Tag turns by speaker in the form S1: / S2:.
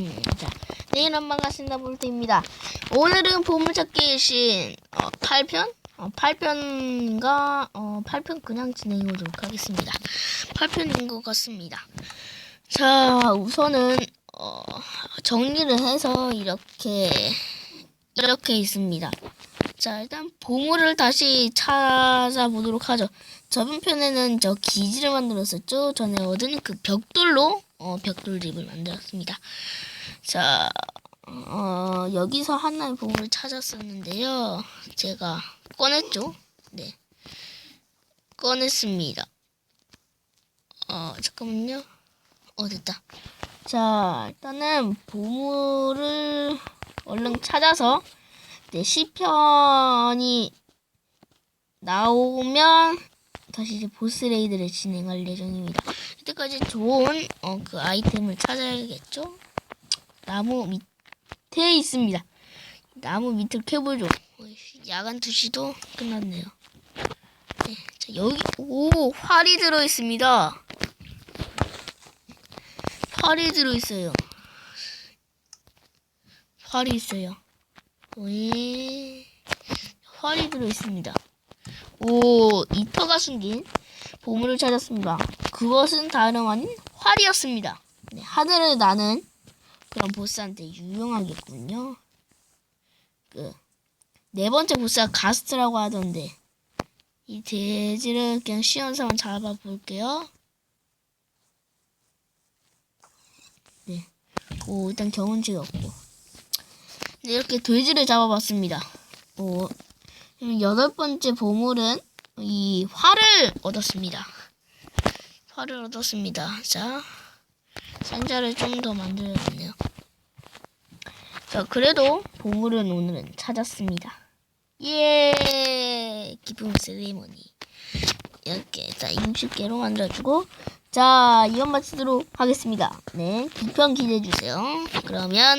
S1: 음, 자, 내일은 반갑습니다. 볼트입니다. 오늘은 보물찾기의 신 어, 8편? 어, 8편과 어, 8편 그냥 진행해보도록 하겠습니다. 8편인 것 같습니다. 자, 우선은 어, 정리를 해서 이렇게 이렇게 있습니다. 자, 일단 보물을 다시 찾아보도록 하죠. 저번 편에는 저 기지를 만들었었죠. 전에 얻은 그 벽돌로 어, 벽돌집을 만들었습니다. 자, 어, 여기서 하나의 보물을 찾았었는데요. 제가 꺼냈죠. 네, 꺼냈습니다. 어, 잠깐만요. 어, 됐다. 자, 일단은 보물을 얼른 찾아서 네, 시편이 나오면 다시 이제 보스 레이드를 진행할 예정입니다. 이때까지 좋은 어, 그 아이템을 찾아야겠죠? 나무 밑에 있습니다. 나무 밑을 캐보죠. 야간 투시도 끝났네요. 네, 자 여기 오 활이 들어 있습니다. 활이 들어 있어요. 활이 있어요. 왜 활이 들어 있습니다. 오, 이터가 숨긴 보물을 찾았습니다. 그것은 다름 아닌 활이었습니다. 네, 하늘을 나는 그런 보스한테 유용하겠군요. 그, 네 번째 보스가 가스트라고 하던데, 이 돼지를 그냥 시원사만 잡아볼게요. 네. 오, 일단 경운치가 없고. 네, 이렇게 돼지를 잡아봤습니다. 오, 여덟 번째 보물은 이 활을 얻었습니다. 활을 얻었습니다. 자, 상자를 좀 더 만들어야겠네요. 자, 그래도 보물은 오늘은 찾았습니다. 예! 기쁨 세리머니. 이렇게 자 60개로 만들어주고 자 이건 마치도록 하겠습니다. 네, 2편 기대해주세요. 그러면